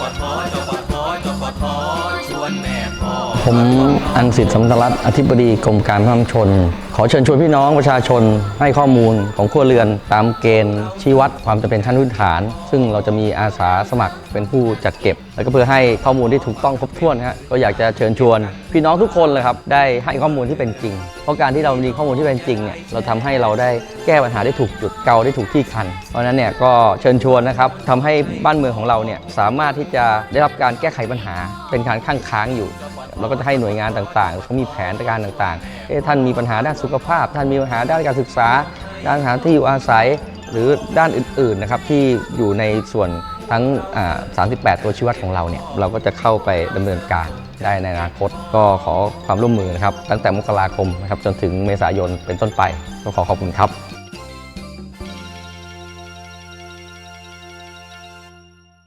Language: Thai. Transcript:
ปทจปทจปทชวนแม่พอ ผมอันสิทธิ์สำรัตอธิบดีกรมการพัฒนาชน ขอเชิญชวนพี่น้องประชาชนให้ข้อมูลของครัวเรือนตามเกณฑ์ชี้วัดความจำเป็นขั้นพื้นฐาน ซึ่งเราจะมีอาสาสมัครเป็นผู้จัดเก็บ แล้วก็เพื่อให้ข้อมูลที่ถูกต้องครบถ้วนฮะก็อยากจะเชิญชวน พี่น้องทุกคนเลยครับได้ให้ข้อมูลที่เป็นจริง เพราะการที่เรามีข้อมูลที่เป็นจริงเนี่ยเราทำให้เราได้แก้ปัญหาได้ถูกจุดเกาได้ถูกที่คัน เพราะฉะนั้นเนี่ยก็เชิญชวนนะครับทำให้บ้านเมืองของเราเนี่ยสามารถที่จะได้รับการแก้ไขปัญหาเป็นการข้างค้างอยู่ เราก็จะให้หน่วยงานต่างๆเขามีแผนการต่างๆเอ๊ะท่านมีปัญหาด้านสุขภาพ ท่านมีปัญหาด้านการศึกษา ด้านหาที่อยู่อาศัย หรือด้านอื่นๆนะครับที่อยู่ในส่วนทั้ง 38 ตัวชี้วัดของเราเนี่ยเราก็จะเข้าไปดำเนินการได้ในอนาคต ก็ขอความร่วมมือนะครับตั้งแต่มกราคมนะครับจนถึงเมษายนเป็นต้นไปก็ขอขอบคุณครับ